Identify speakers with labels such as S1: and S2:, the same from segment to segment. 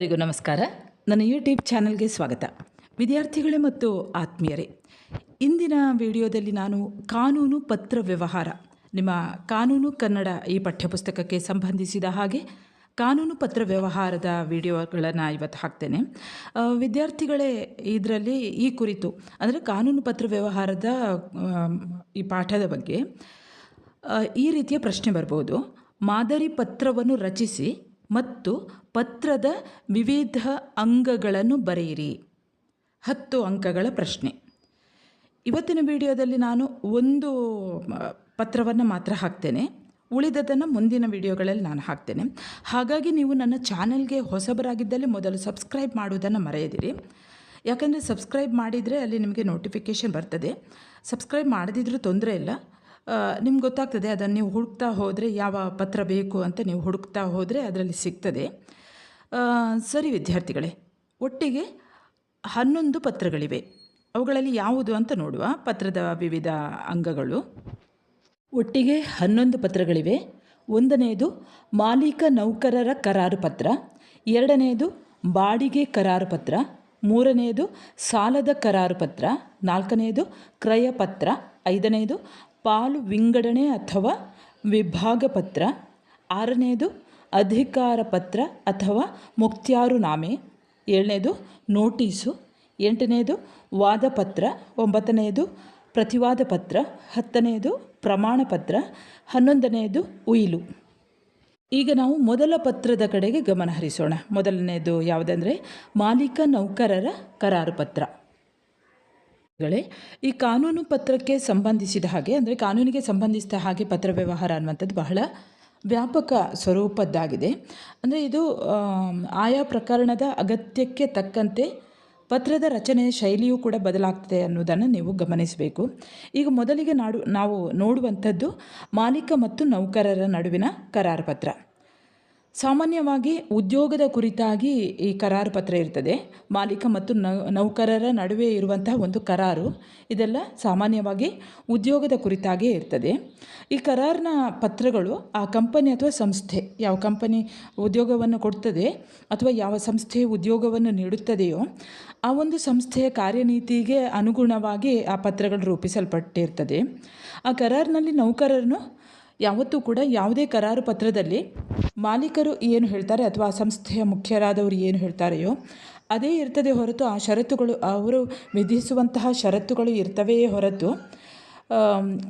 S1: ಎಲ್ಲರಿಗೂ ನಮಸ್ಕಾರ. ನನ್ನ ಯೂಟ್ಯೂಬ್ ಚಾನಲ್ಗೆ ಸ್ವಾಗತ. ವಿದ್ಯಾರ್ಥಿಗಳೇ ಮತ್ತು ಆತ್ಮೀಯರೇ, ಇಂದಿನ ವಿಡಿಯೋದಲ್ಲಿ ನಾನು ಕಾನೂನು ಪತ್ರ ವ್ಯವಹಾರ, ನಿಮ್ಮ ಕಾನೂನು ಕನ್ನಡ ಈ ಪಠ್ಯಪುಸ್ತಕಕ್ಕೆ ಸಂಬಂಧಿಸಿದ ಹಾಗೆ ಕಾನೂನು ಪತ್ರ ವ್ಯವಹಾರದ ವಿಡಿಯೋಗಳನ್ನು ಇವತ್ತು ಹಾಕ್ತೇನೆ. ವಿದ್ಯಾರ್ಥಿಗಳೇ, ಇದರಲ್ಲಿ ಈ ಕುರಿತು, ಅಂದರೆ ಕಾನೂನು ಪತ್ರ ವ್ಯವಹಾರದ ಈ ಪಾಠದ ಬಗ್ಗೆ ಈ ರೀತಿಯ ಪ್ರಶ್ನೆ ಬರ್ಬೋದು. ಮಾದರಿ ಪತ್ರವನ್ನು ರಚಿಸಿ ಮತ್ತು ಪತ್ರದ ವಿವಿಧ ಅಂಗಗಳನ್ನು ಬರೆಯಿರಿ. ಹತ್ತು ಅಂಕಗಳ ಪ್ರಶ್ನೆ. ಇವತ್ತಿನ ವಿಡಿಯೋದಲ್ಲಿ ನಾನು ಒಂದು ಪತ್ರವನ್ನು ಮಾತ್ರ ಹಾಕ್ತೇನೆ. ಉಳಿದದನ್ನು ಮುಂದಿನ ವಿಡಿಯೋಗಳಲ್ಲಿ ನಾನು ಹಾಕ್ತೇನೆ. ಹಾಗಾಗಿ ನೀವು ನನ್ನ ಚಾನೆಲ್ಗೆ ಹೊಸಬರಾಗಿದ್ದಲ್ಲಿ ಮೊದಲು ಸಬ್ಸ್ಕ್ರೈಬ್ ಮಾಡುವುದನ್ನು ಮರೆಯದಿರಿ. ಯಾಕಂದರೆ ಸಬ್ಸ್ಕ್ರೈಬ್ ಮಾಡಿದರೆ ಅಲ್ಲಿ ನಿಮಗೆ ನೋಟಿಫಿಕೇಷನ್ ಬರ್ತದೆ. ಸಬ್ಸ್ಕ್ರೈಬ್ ಮಾಡದಿದ್ರೂ ತೊಂದರೆ ಇಲ್ಲ. ನಿಮ್ಗೆ ಗೊತ್ತಾಗ್ತದೆ, ಅದನ್ನು ನೀವು ಹುಡುಕ್ತಾ ಹೋದರೆ ಯಾವ ಪತ್ರ ಬೇಕು ಅಂತ ನೀವು ಹುಡುಕ್ತಾ ಹೋದರೆ ಅದರಲ್ಲಿ ಸಿಗ್ತದೆ. ಸರಿ ವಿದ್ಯಾರ್ಥಿಗಳೇ, ಒಟ್ಟಿಗೆ ಹನ್ನೊಂದು ಪತ್ರಗಳಿವೆ. ಅವುಗಳಲ್ಲಿ ಯಾವುದು ಅಂತ ನೋಡುವ, ಪತ್ರದ ವಿವಿಧ ಅಂಗಗಳು. ಒಟ್ಟಿಗೆ ಹನ್ನೊಂದು ಪತ್ರಗಳಿವೆ. ಒಂದನೆಯದು ಮಾಲೀಕ ನೌಕರರ ಕರಾರು ಪತ್ರ. ಎರಡನೆಯದು ಬಾಡಿಗೆ ಕರಾರು ಪತ್ರ. ಮೂರನೆಯದು ಸಾಲದ ಕರಾರು ಪತ್ರ. ನಾಲ್ಕನೆಯದು ಕ್ರಯ ಪತ್ರ. ಐದನೆಯದು ಪಾಲು ವಿಂಗಡಣೆ ಅಥವಾ ವಿಭಾಗ ಪತ್ರ ಆರನೇದು ಅಧಿಕಾರ ಪತ್ರ ಅಥವಾ ಮುಕ್ತ್ಯಾರುನಾಮೆ, ಏಳನೇದು ನೋಟೀಸು ಎಂಟನೆಯದು ವಾದಪತ್ರ ಒಂಬತ್ತನೆಯದು ಪ್ರತಿವಾದ ಪತ್ರ ಹತ್ತನೆಯದು ಪ್ರಮಾಣ ಪತ್ರ ಹನ್ನೊಂದನೆಯದು ಉಯಿಲು. ಈಗ ನಾವು ಮೊದಲ ಪತ್ರದ ಕಡೆಗೆ ಗಮನ ಹರಿಸೋಣ. ಮೊದಲನೆಯದು ಯಾವುದಂದರೆ ಮಾಲೀಕ ನೌಕರರ ಕರಾರು ಪತ್ರ ಈ ಕಾನೂನು ಪತ್ರಕ್ಕೆ ಸಂಬಂಧಿಸಿದ ಹಾಗೆ, ಅಂದರೆ ಕಾನೂನಿಗೆ ಸಂಬಂಧಿಸಿದ ಹಾಗೆ ಪತ್ರ ವ್ಯವಹಾರ ಅನ್ನುವಂಥದ್ದು ಬಹಳ ವ್ಯಾಪಕ ಸ್ವರೂಪದ್ದಾಗಿದೆ. ಅಂದರೆ ಇದು ಆಯಾ ಪ್ರಕರಣದ ಅಗತ್ಯಕ್ಕೆ ತಕ್ಕಂತೆ ಪತ್ರದ ರಚನೆಯ ಶೈಲಿಯೂ ಕೂಡ ಬದಲಾಗ್ತದೆ ಅನ್ನೋದನ್ನು ನೀವು ಗಮನಿಸಬೇಕು. ಈಗ ಮೊದಲಿಗೆ ನಾಡು, ನಾವು ನೋಡುವಂಥದ್ದು ಮಾಲೀಕ ಮತ್ತು ನೌಕರರ ನಡುವಿನ ಕರಾರು ಪತ್ರ. ಸಾಮಾನ್ಯವಾಗಿ ಉದ್ಯೋಗದ ಕುರಿತಾಗಿ ಈ ಕರಾರು ಪತ್ರ ಇರ್ತದೆ. ಮಾಲೀಕ ಮತ್ತು ನೌಕರರ ನಡುವೆ ಇರುವಂತಹ ಒಂದು ಕರಾರು. ಇದೆಲ್ಲ ಸಾಮಾನ್ಯವಾಗಿ ಉದ್ಯೋಗದ ಕುರಿತಾಗೇ ಇರ್ತದೆ. ಈ ಕರಾರಿನ ಪತ್ರಗಳು ಆ ಕಂಪನಿ ಅಥವಾ ಸಂಸ್ಥೆ ಯಾವ ಕಂಪನಿ ಉದ್ಯೋಗವನ್ನು ಕೊಡ್ತದೆ ಅಥವಾ ಯಾವ ಸಂಸ್ಥೆ ಉದ್ಯೋಗವನ್ನು ನೀಡುತ್ತದೆಯೋ ಆ ಒಂದು ಸಂಸ್ಥೆಯ ಕಾರ್ಯನೀತಿಗೆ ಅನುಗುಣವಾಗಿ ಆ ಪತ್ರಗಳು ರೂಪಿಸಲ್ಪಟ್ಟಿರ್ತದೆ. ಆ ಕರಾರಿನಲ್ಲಿ ನೌಕರರನ್ನು ಯಾವತ್ತೂ ಕೂಡ ಯಾವುದೇ ಕರಾರು ಪತ್ರದಲ್ಲಿ ಮಾಲೀಕರು ಏನು ಹೇಳ್ತಾರೆ ಅಥವಾ ಸಂಸ್ಥೆಯ ಮುಖ್ಯರಾದವರು ಏನು ಹೇಳ್ತಾರೆಯೋ ಅದೇ ಇರ್ತದೆ ಹೊರತು ಆ ಷರತ್ತುಗಳು, ಅವರು ವಿಧಿಸುವಂತಹ ಷರತ್ತುಗಳು ಇರ್ತವೆಯೇ ಹೊರತು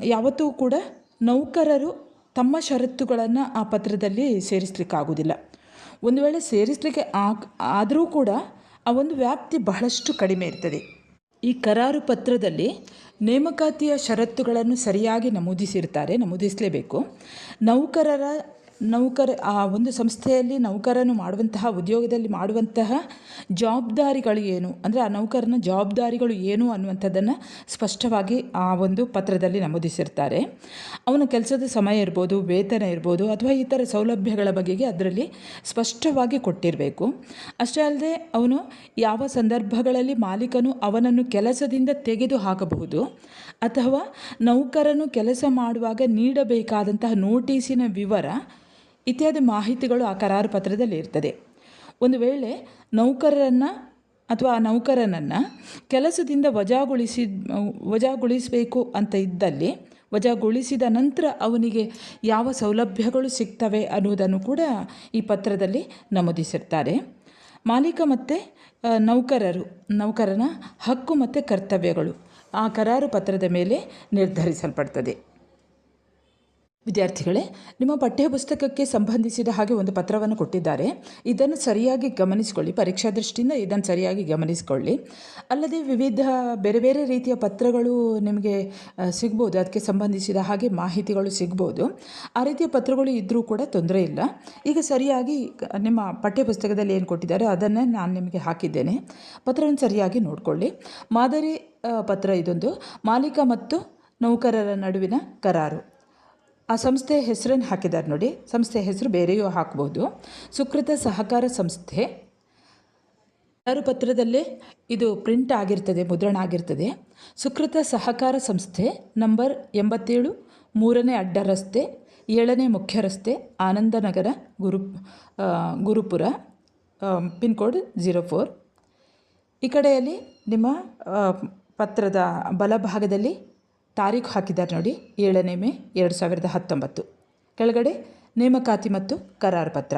S1: ಯಾವತ್ತೂ ಕೂಡ ನೌಕರರು ತಮ್ಮ ಷರತ್ತುಗಳನ್ನು ಆ ಪತ್ರದಲ್ಲಿ ಸೇರಿಸಲಿಕ್ಕಾಗೋದಿಲ್ಲ ಒಂದು ವೇಳೆ ಸೇರಿಸಲಿಕ್ಕೆ ಆಗ, ಆದರೂ ಕೂಡ ಆ ಒಂದು ವ್ಯಾಪ್ತಿ ಬಹಳಷ್ಟು ಕಡಿಮೆ ಇರ್ತದೆ. ಈ ಕರಾರು ಪತ್ರದಲ್ಲಿ ನೇಮಕಾತಿಯ ಷರತ್ತುಗಳನ್ನು ಸರಿಯಾಗಿ ನಮೂದಿಸಿರ್ತಾರೆ ನಮೂದಿಸಲೇಬೇಕು. ನೌಕರರ ನೌಕರ, ಆ ಒಂದು ಸಂಸ್ಥೆಯಲ್ಲಿ ನೌಕರನು ಮಾಡುವಂತಹ, ಉದ್ಯೋಗದಲ್ಲಿ ಮಾಡುವಂತಹ ಜವಾಬ್ದಾರಿಗಳು ಏನು? ಅಂದರೆ ಆ ನೌಕರನ ಜವಾಬ್ದಾರಿಗಳು ಏನು ಅನ್ನುವಂಥದ್ದನ್ನು ಸ್ಪಷ್ಟವಾಗಿ ಆ ಒಂದು ಪತ್ರದಲ್ಲಿ ನಮೂದಿಸಿರ್ತಾರೆ. ಅವನ ಕೆಲಸದ ಸಮಯ ಇರ್ಬೋದು, ವೇತನ ಇರ್ಬೋದು, ಅಥವಾ ಇತರ ಸೌಲಭ್ಯಗಳ ಬಗೆಗೆ ಅದರಲ್ಲಿ ಸ್ಪಷ್ಟವಾಗಿ ಕೊಟ್ಟಿರಬೇಕು. ಅಷ್ಟೇ ಅಲ್ಲದೆ ಅವನು ಯಾವ ಸಂದರ್ಭಗಳಲ್ಲಿ ಮಾಲೀಕನು ಅವನನ್ನು ಕೆಲಸದಿಂದ ತೆಗೆದು ಹಾಕಬಹುದು ಅಥವಾ ನೌಕರನು ಕೆಲಸ ಮಾಡುವಾಗ ನೀಡಬೇಕಾದಂತಹ ನೋಟಿಸಿನ ವಿವರ ಇತ್ಯಾದಿ ಮಾಹಿತಿಗಳು ಆ ಕರಾರು ಪತ್ರದಲ್ಲಿ ಇರ್ತದೆ. ಒಂದು ವೇಳೆ ನೌಕರರನ್ನು ಅಥವಾ ಆ ನೌಕರನನ್ನು ಕೆಲಸದಿಂದ ವಜಾಗೊಳಿಸಿ, ವಜಾಗೊಳಿಸಬೇಕು ಅಂತ ಇದ್ದಲ್ಲಿ, ವಜಾಗೊಳಿಸಿದ ನಂತರ ಅವನಿಗೆ ಯಾವ ಸೌಲಭ್ಯಗಳು ಸಿಗ್ತವೆ ಅನ್ನುವುದನ್ನು ಕೂಡ ಈ ಪತ್ರದಲ್ಲಿ ನಮೂದಿಸಿರ್ತಾರೆ. ಮಾಲೀಕ ಮತ್ತು ನೌಕರರು, ನೌಕರನ ಹಕ್ಕು ಮತ್ತು ಕರ್ತವ್ಯಗಳು ಆ ಕರಾರು ಪತ್ರದ ಮೇಲೆ ನಿರ್ಧರಿಸಲ್ಪಡ್ತದೆ. ವಿದ್ಯಾರ್ಥಿಗಳೇ, ನಿಮ್ಮ ಪಠ್ಯಪುಸ್ತಕಕ್ಕೆ ಸಂಬಂಧಿಸಿದ ಹಾಗೆ ಒಂದು ಪತ್ರವನ್ನು ಕೊಟ್ಟಿದ್ದಾರೆ. ಇದನ್ನು ಸರಿಯಾಗಿ ಗಮನಿಸಿಕೊಳ್ಳಿ. ಪರೀಕ್ಷಾ ದೃಷ್ಟಿಯಿಂದ ಇದನ್ನು ಸರಿಯಾಗಿ ಗಮನಿಸಿಕೊಳ್ಳಿ. ಅಲ್ಲದೆ ವಿವಿಧ ಬೇರೆ ಬೇರೆ ರೀತಿಯ ಪತ್ರಗಳು ನಿಮಗೆ ಸಿಗ್ಬೋದು. ಅದಕ್ಕೆ ಸಂಬಂಧಿಸಿದ ಹಾಗೆ ಮಾಹಿತಿಗಳು ಸಿಗ್ಬೋದು. ಆ ರೀತಿಯ ಪತ್ರಗಳು ಇದ್ದರೂ ಕೂಡ ತೊಂದರೆ ಇಲ್ಲ. ಈಗ ಸರಿಯಾಗಿ ನಿಮ್ಮ ಪಠ್ಯಪುಸ್ತಕದಲ್ಲಿ ಏನು ಕೊಟ್ಟಿದ್ದಾರೆ, ಅದನ್ನು ನಾನು ನಿಮಗೆ ಹಾಕಿದ್ದೇನೆ. ಪತ್ರವನ್ನು ಸರಿಯಾಗಿ ನೋಡಿಕೊಳ್ಳಿ. ಮಾದರಿ ಪತ್ರ ಇದೊಂದು. ಮಾಲೀಕ ಮತ್ತು ನೌಕರರ ನಡುವಿನ ಕರಾರು. ಆ ಸಂಸ್ಥೆ ಹೆಸರನ್ನು ಹಾಕಿದ್ದಾರೆ ನೋಡಿ. ಸಂಸ್ಥೆ ಹೆಸರು ಬೇರೆಯೂ ಹಾಕ್ಬೋದು. ಸುಕೃತ ಸಹಕಾರ ಸಂಸ್ಥೆ. ಪತ್ರದಲ್ಲೇ ಇದು ಪ್ರಿಂಟ್ ಆಗಿರ್ತದೆ, ಮುದ್ರಣ ಆಗಿರ್ತದೆ. ಸುಕೃತ ಸಹಕಾರ ಸಂಸ್ಥೆ, ನಂಬರ್ ಎಂಬತ್ತೇಳು, ಮೂರನೇ ಅಡ್ಡ ರಸ್ತೆ, ಏಳನೇ ಮುಖ್ಯ ರಸ್ತೆ, Anandanagar, Guru Gurupura pin code zero four. ಈ ಕಡೆಯಲ್ಲಿ ನಿಮ್ಮ ಪತ್ರದ ಬಲಭಾಗದಲ್ಲಿ ತಾರೀಖು ಹಾಕಿದ್ದಾರೆ ನೋಡಿ. ಏಳನೇ ಮೇ ಎರಡು ಸಾವಿರದ ಹತ್ತೊಂಬತ್ತು. ಕೆಳಗಡೆ ನೇಮಕಾತಿ ಮತ್ತು ಕರಾರು ಪತ್ರ.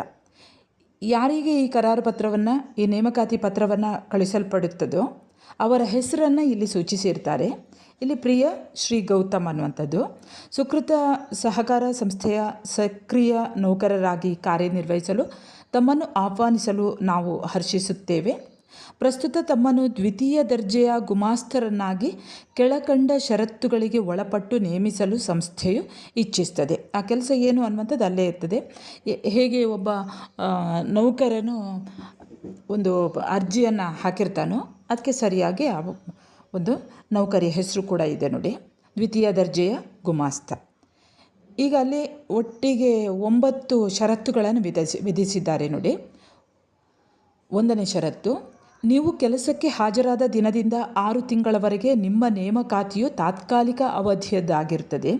S1: ಯಾರಿಗೆ ಈ ಕರಾರು ಪತ್ರವನ್ನು, ಈ ನೇಮಕಾತಿ ಪತ್ರವನ್ನು ಕಳಿಸಲ್ಪಡುತ್ತದೋ ಅವರ ಹೆಸರನ್ನು ಇಲ್ಲಿ ಸೂಚಿಸಿರ್ತಾರೆ. ಇಲ್ಲಿ ಪ್ರಿಯ ಶ್ರೀ ಗೌತಮ್ ಅನ್ನುವಂಥದ್ದು. ಸುಕೃತ ಸಹಕಾರ ಸಂಸ್ಥೆಯ ಸಕ್ರಿಯ ನೌಕರರಾಗಿ ಕಾರ್ಯನಿರ್ವಹಿಸಲು, ತಮ್ಮನ್ನು ಆಹ್ವಾನಿಸಲು ನಾವು ಹರ್ಷಿಸುತ್ತೇವೆ. ಪ್ರಸ್ತುತ ತಮ್ಮನ್ನು ದ್ವಿತೀಯ ದರ್ಜೆಯ ಗುಮಾಸ್ತರನ್ನಾಗಿ ಕೆಳಕಂಡ ಷರತ್ತುಗಳಿಗೆ ಒಳಪಟ್ಟು ನೇಮಿಸಲು ಸಂಸ್ಥೆಯು ಇಚ್ಛಿಸ್ತದೆ ಆ ಕೆಲಸ ಏನು ಅನ್ನುವಂಥದ್ದು ಅಲ್ಲೇ ಇರ್ತದೆ. ಹೇಗೆ ಒಬ್ಬ ನೌಕರನು ಒಂದು ಅರ್ಜಿಯನ್ನು ಹಾಕಿರ್ತಾನೋ ಅದಕ್ಕೆ ಸರಿಯಾಗಿ ಒಂದು ನೌಕರಿಯ ಹೆಸರು ಕೂಡ ಇದೆ ನೋಡಿ. ದ್ವಿತೀಯ ದರ್ಜೆಯ ಗುಮಾಸ್ತ. ಈಗ ಅಲ್ಲಿ ಒಟ್ಟಿಗೆ ಒಂಬತ್ತು ಷರತ್ತುಗಳನ್ನು ವಿಧಿಸಿ, ವಿಧಿಸಿದ್ದಾರೆ ನೋಡಿ. ಒಂದನೇ ಷರತ್ತು ನೀವು ಕೆಲಸಕ್ಕೆ ಹಾಜರಾದ ದಿನದಿಂದ ಆರು ತಿಂಗಳವರೆಗೆ ನಿಮ್ಮ ನೇಮಕಾತಿಯು ತಾತ್ಕಾಲಿಕ ಅವಧಿಯದ್ದಾಗಿರುತ್ತದೆ.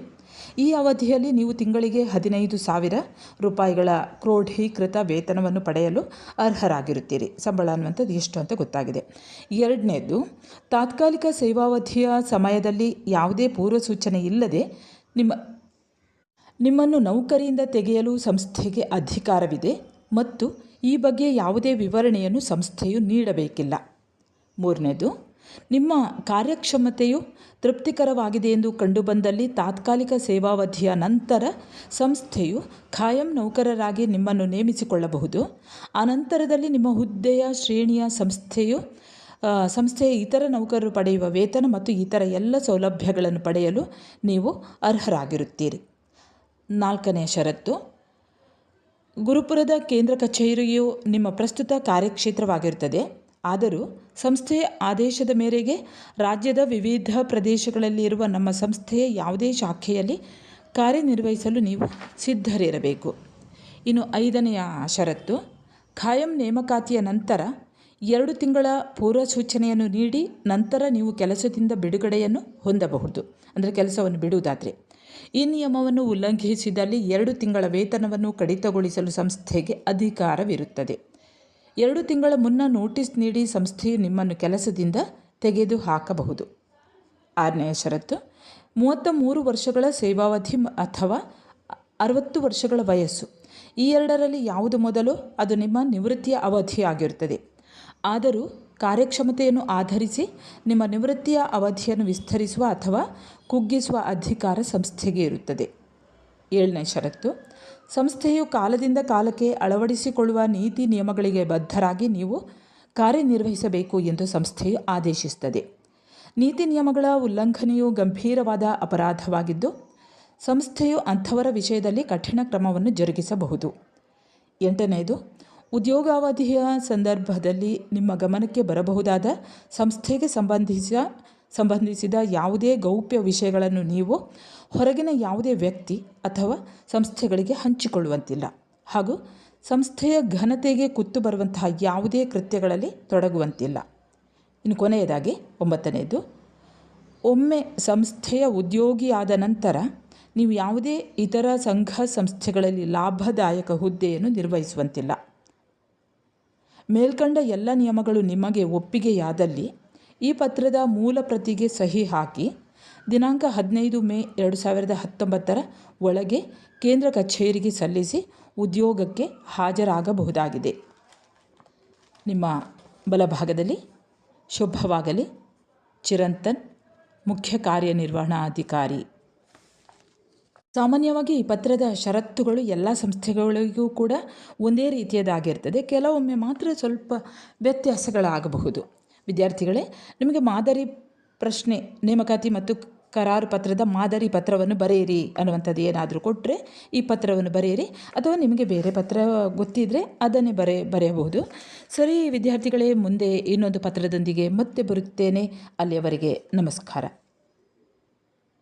S1: ಈ ಅವಧಿಯಲ್ಲಿ ನೀವು ತಿಂಗಳಿಗೆ ಹದಿನೈದು ಸಾವಿರ ರೂಪಾಯಿಗಳ ಕ್ರೋಢೀಕೃತ ವೇತನವನ್ನು ಪಡೆಯಲು ಅರ್ಹರಾಗಿರುತ್ತೀರಿ. ಸಂಬಳ ಅನ್ನುವಂಥದ್ದು ಎಷ್ಟು ಅಂತ ಗೊತ್ತಾಗಿದೆ. ಎರಡನೇದು, ತಾತ್ಕಾಲಿಕ ಸೇವಾವಧಿಯ ಸಮಯದಲ್ಲಿ ಯಾವುದೇ ಪೂರ್ವ ಸೂಚನೆ ಇಲ್ಲದೆ ನಿಮ್ಮ ನಿಮ್ಮನ್ನು ನೌಕರಿಯಿಂದ ತೆಗೆಯಲು ಸಂಸ್ಥೆಗೆ ಅಧಿಕಾರವಿದೆ ಮತ್ತು ಈ ಬಗ್ಗೆ ಯಾವುದೇ ವಿವರಣೆಯನ್ನು ಸಂಸ್ಥೆಯು ನೀಡಬೇಕಿಲ್ಲ. ಮೂರನೇದು, ನಿಮ್ಮ ಕಾರ್ಯಕ್ಷಮತೆಯು ತೃಪ್ತಿಕರವಾಗಿದೆ ಎಂದು ಕಂಡುಬಂದಲ್ಲಿ ತಾತ್ಕಾಲಿಕ ಸೇವಾವಧಿಯ ನಂತರ ಸಂಸ್ಥೆಯು ಖಾಯಂ ನೌಕರರಾಗಿ ನಿಮ್ಮನ್ನು ನೇಮಿಸಿಕೊಳ್ಳಬಹುದು. ಅನಂತರದಲ್ಲಿ ನಿಮ್ಮ ಹುದ್ದೆಯ ಶ್ರೇಣಿಯ ಸಂಸ್ಥೆಯು ಸಂಸ್ಥೆಯ ಇತರ ನೌಕರರು ಪಡೆಯುವ ವೇತನ ಮತ್ತು ಇತರ ಎಲ್ಲ ಸೌಲಭ್ಯಗಳನ್ನು ಪಡೆಯಲು ನೀವು ಅರ್ಹರಾಗಿರುತ್ತೀರಿ. ನಾಲ್ಕನೇ ಷರತ್ತು ಗುರುಪುರದ ಕೇಂದ್ರ ಕಚೇರಿಯು ನಿಮ್ಮ ಪ್ರಸ್ತುತ ಕಾರ್ಯಕ್ಷೇತ್ರವಾಗಿರುತ್ತದೆ. ಆದರೂ ಸಂಸ್ಥೆಯ ಆದೇಶದ ಮೇರೆಗೆ ರಾಜ್ಯದ ವಿವಿಧ ಪ್ರದೇಶಗಳಲ್ಲಿರುವ ನಮ್ಮ ಸಂಸ್ಥೆಯ ಯಾವುದೇ ಶಾಖೆಯಲ್ಲಿ ಕಾರ್ಯನಿರ್ವಹಿಸಲು ನೀವು ಸಿದ್ಧರಿರಬೇಕು. ಇನ್ನು ಐದನೆಯ ಷರತ್ತು, ಖಾಯಂ ನೇಮಕಾತಿಯ ನಂತರ ಎರಡು ತಿಂಗಳ ಪೂರ್ವ ಸೂಚನೆಯನ್ನು ನೀಡಿ ನಂತರ ನೀವು ಕೆಲಸದಿಂದ ಬಿಡುಗಡೆಯನ್ನು ಹೊಂದಬಹುದು. ಅಂದರೆ ಕೆಲಸವನ್ನು ಬಿಡುವುದಾದರೆ ಈ ನಿಯಮವನ್ನು ಉಲ್ಲಂಘಿಸಿದಲ್ಲಿ ಎರಡು ತಿಂಗಳ ವೇತನವನ್ನು ಕಡಿತಗೊಳಿಸಲು ಸಂಸ್ಥೆಗೆ ಅಧಿಕಾರವಿರುತ್ತದೆ. ಎರಡು ತಿಂಗಳ ಮುನ್ನ ನೋಟಿಸ್ ನೀಡಿ ಸಂಸ್ಥೆಯು ನಿಮ್ಮನ್ನು ಕೆಲಸದಿಂದ ತೆಗೆದು ಹಾಕಬಹುದು ಆರನೆಯ ಷರತ್ತು ಮೂವತ್ತ ಮೂರು ವರ್ಷಗಳ ಸೇವಾವಧಿ ಅಥವಾ ಅರವತ್ತು ವರ್ಷಗಳ ವಯಸ್ಸು. ಈ ಎರಡರಲ್ಲಿ ಯಾವುದು ಮೊದಲು? ಅದು ನಿಮ್ಮ ನಿವೃತ್ತಿಯ ಅವಧಿಯಾಗಿರುತ್ತದೆ. ಆದರೂ ಕಾರ್ಯಕ್ಷಮತೆಯನ್ನು ಆಧರಿಸಿ ನಿಮ್ಮ ನಿವೃತ್ತಿಯ ಅವಧಿಯನ್ನು ವಿಸ್ತರಿಸುವ ಅಥವಾ ಕುಗ್ಗಿಸುವ ಅಧಿಕಾರ ಸಂಸ್ಥೆಗೆ ಇರುತ್ತದೆ. ಏಳನೇ ಷರತ್ತು. ಸಂಸ್ಥೆಯು ಕಾಲದಿಂದ ಕಾಲಕ್ಕೆ ಅಳವಡಿಸಿಕೊಳ್ಳುವ ನೀತಿ ನಿಯಮಗಳಿಗೆ ಬದ್ಧರಾಗಿ ನೀವು ಕಾರ್ಯನಿರ್ವಹಿಸಬೇಕು ಎಂದು ಸಂಸ್ಥೆಯು ಆದೇಶಿಸುತ್ತದೆ. ನೀತಿ ನಿಯಮಗಳ ಉಲ್ಲಂಘನೆಯು ಗಂಭೀರವಾದ ಅಪರಾಧವಾಗಿದ್ದು, ಸಂಸ್ಥೆಯು ಅಂಥವರ ವಿಷಯದಲ್ಲಿ ಕಠಿಣ ಕ್ರಮವನ್ನು ಜರುಗಿಸಬಹುದು. ಎಂಟನೆಯದು ಉದ್ಯೋಗಾವಧಿಯ ಸಂದರ್ಭದಲ್ಲಿ ನಿಮ್ಮ ಗಮನಕ್ಕೆ ಬರಬಹುದಾದ ಸಂಸ್ಥೆಗೆ ಸಂಬಂಧಿಸಿದ ಸಂಬಂಧಿಸಿದ ಯಾವುದೇ ಗೌಪ್ಯ ವಿಷಯಗಳನ್ನು ನೀವು ಹೊರಗಿನ ಯಾವುದೇ ವ್ಯಕ್ತಿ ಅಥವಾ ಸಂಸ್ಥೆಗಳಿಗೆ ಹಂಚಿಕೊಳ್ಳುವಂತಿಲ್ಲ. ಹಾಗೂ ಸಂಸ್ಥೆಯ ಘನತೆಗೆ ಕುತ್ತು ಬರುವಂತಹ ಯಾವುದೇ ಕೃತ್ಯಗಳಲ್ಲಿ ತೊಡಗುವಂತಿಲ್ಲ. ಇನ್ನು ಕೊನೆಯದಾಗಿ ಒಂಬತ್ತನೆಯದು ಒಮ್ಮೆ ಸಂಸ್ಥೆಯ ಉದ್ಯೋಗಿಯಾದ ನಂತರ ನೀವು ಯಾವುದೇ ಇತರ ಸಂಘ ಸಂಸ್ಥೆಗಳಲ್ಲಿ ಲಾಭದಾಯಕ ಹುದ್ದೆಯನ್ನು ನಿರ್ವಹಿಸುವಂತಿಲ್ಲ. ಮೇಲ್ಕಂಡ ಎಲ್ಲ ನಿಯಮಗಳು ನಿಮಗೆ ಒಪ್ಪಿಗೆಯಾದಲ್ಲಿ ಈ ಪತ್ರದ ಮೂಲ ಪ್ರತಿಗೆ ಸಹಿ ಹಾಕಿ ದಿನಾಂಕ ಹದಿನೈದು ಮೇ ಎರಡು ಸಾವಿರದ ಹತ್ತೊಂಬತ್ತರ ಒಳಗೆ ಕೇಂದ್ರ ಕಚೇರಿಗೆ ಸಲ್ಲಿಸಿ ಉದ್ಯೋಗಕ್ಕೆ ಹಾಜರಾಗಬಹುದಾಗಿದೆ. ನಿಮ್ಮ ಬಲಭಾಗದಲ್ಲಿ ಶುಭವಾಗಲಿ. ಚಿರಂತನ್, ಮುಖ್ಯ ಕಾರ್ಯನಿರ್ವಹಣಾಧಿಕಾರಿ. ಸಾಮಾನ್ಯವಾಗಿ ಈ ಪತ್ರದ ಷರತ್ತುಗಳು ಎಲ್ಲ ಸಂಸ್ಥೆಗಳಿಗೂ ಕೂಡ ಒಂದೇ ರೀತಿಯದಾಗಿರ್ತದೆ. ಕೆಲವೊಮ್ಮೆ ಮಾತ್ರ ಸ್ವಲ್ಪ ವ್ಯತ್ಯಾಸಗಳಾಗಬಹುದು. ವಿದ್ಯಾರ್ಥಿಗಳೇ, ನಿಮಗೆ ಮಾದರಿ ಪ್ರಶ್ನೆ, ನೇಮಕಾತಿ ಮತ್ತು ಕರಾರು ಪತ್ರದ ಮಾದರಿ ಪತ್ರವನ್ನು ಬರೆಯಿರಿ ಅನ್ನುವಂಥದ್ದು ಏನಾದರೂ ಕೊಟ್ಟರೆ ಈ ಪತ್ರವನ್ನು ಬರೆಯಿರಿ. ಅಥವಾ ನಿಮಗೆ ಬೇರೆ ಪತ್ರ ಗೊತ್ತಿದ್ದರೆ ಅದನ್ನೇ ಬರೆ, ಬರೆಯಬಹುದು. ಸರಿ ವಿದ್ಯಾರ್ಥಿಗಳೇ, ಮುಂದೆ ಇನ್ನೊಂದು ಪತ್ರದೊಂದಿಗೆ ಮತ್ತೆ ಬರುತ್ತೇನೆ. ಅಲ್ಲಿಯವರೆಗೆ ನಮಸ್ಕಾರ.